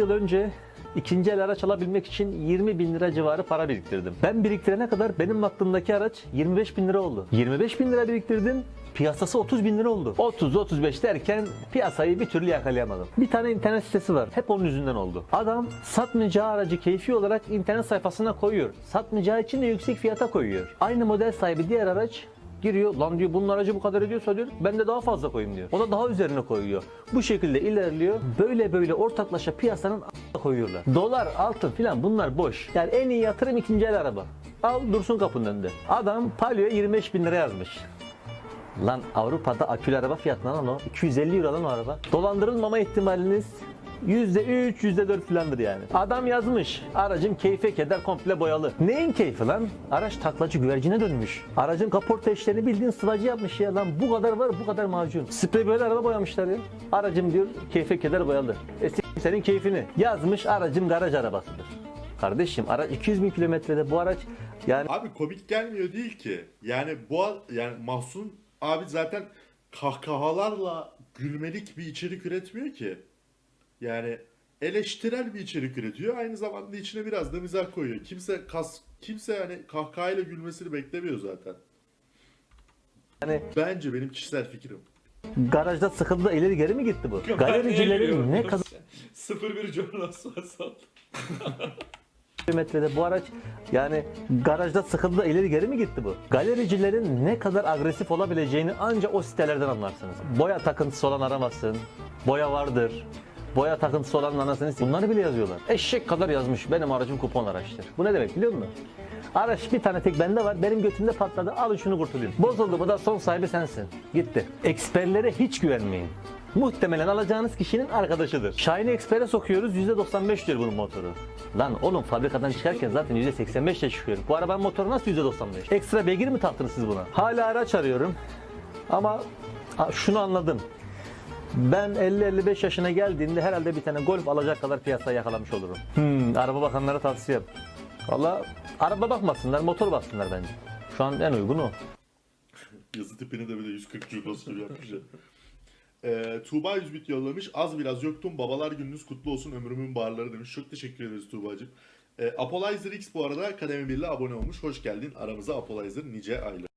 yıl önce ikinci el araç alabilmek için 20 bin lira civarı para biriktirdim. Ben biriktirene kadar benim aklımdaki araç 25 bin lira oldu. 25 bin lira biriktirdim. Piyasası 30 bin lira oldu. 30-35 derken piyasayı bir türlü yakalayamadım. Bir tane internet sitesi var. Hep onun yüzünden oldu. Adam satmayacağı aracı keyfi olarak internet sayfasına koyuyor. Satmayacağı için de yüksek fiyata koyuyor. Aynı model sahibi diğer araç giriyor. Lan diyor bunun aracı bu kadar ediyorsa diyor ben de daha fazla koyayım diyor. O da daha üzerine koyuyor. Bu şekilde ilerliyor. Böyle böyle ortaklaşa piyasanın koyuyorlar. Dolar, altın filan bunlar boş. Yani en iyi yatırım ikinci el araba. Al dursun kapının önünde. Adam Palio'ya 25 bin lira yazmış. Lan Avrupa'da akülü araba fiyatına lan o. 250 euro lan o araba. Dolandırılmama ihtimaliniz %3, %4 filandır yani. Adam yazmış. Aracım keyfe keder komple boyalı. Neyin keyfi lan? Araç taklacı güvercine dönmüş. Aracın kaporta işlerini bildiğin sıvacı yapmış ya lan. Bu kadar var bu kadar macun. Sprey böyle araba boyamışlar ya. Aracım diyor keyfe keder boyalı. E senin keyfini. Yazmış aracım garaj arabasıdır. Kardeşim araç 200 bin kilometrede bu araç yani Abi komik gelmiyor değil ki. Yani bu yani Mahsun abi zaten kahkahalarla gülmelik bir içerik üretmiyor ki. Yani eleştirel bir içerik üretiyor. Aynı zamanda içine biraz da mizah koyuyor. Kimse kas kimse yani kahkahayla gülmesini beklemiyor zaten. Yani- bence benim kişisel fikrim. garajda sıkıldı da ileri geri mi gitti bu? Galericilerin ne kadar 01 Jonas Hasan. kilometrede bu araç yani garajda sıkıldı da ileri geri mi gitti bu? Galericilerin ne kadar agresif olabileceğini ancak o sitelerden anlarsınız. Boya takıntısı olan aramasın, boya vardır, boya takıntısı olan anasını bunları bile yazıyorlar. Eşek kadar yazmış benim aracım kupon araçtır. Bu ne demek biliyor musun? Araç bir tane tek bende var. Benim götümde patladı. Alın şunu kurtulayım. Bozuldu bu da son sahibi sensin. Gitti. Eksperlere hiç güvenmeyin. Muhtemelen alacağınız kişinin arkadaşıdır. Shine Expert'e sokuyoruz %95 diyor bunun motoru. Lan oğlum fabrikadan çıkarken zaten %85 ile çıkıyor. Bu arabanın motoru nasıl %95? Ekstra beygir mi taktınız siz buna? Hala araç arıyorum. Ama şunu anladım. Ben 50-55 yaşına geldiğimde herhalde bir tane golf alacak kadar piyasayı yakalamış olurum. Hmm, araba bakanlara tavsiyem. Valla araba bakmasınlar, motor baksınlar bence. Şu an en uygun o. Yazı tipini de bir de 140 Junos gibi yapmış ya. Ee, Tuğba 100 bit yollamış. Az biraz yoktum. Babalar gününüz kutlu olsun. Ömrümün bağırları demiş. Çok teşekkür ederiz Tuğba'cığım. Ee, Apolizer X bu arada kademe 1 ile abone olmuş. Hoş geldin aramıza Apolizer nice aylar.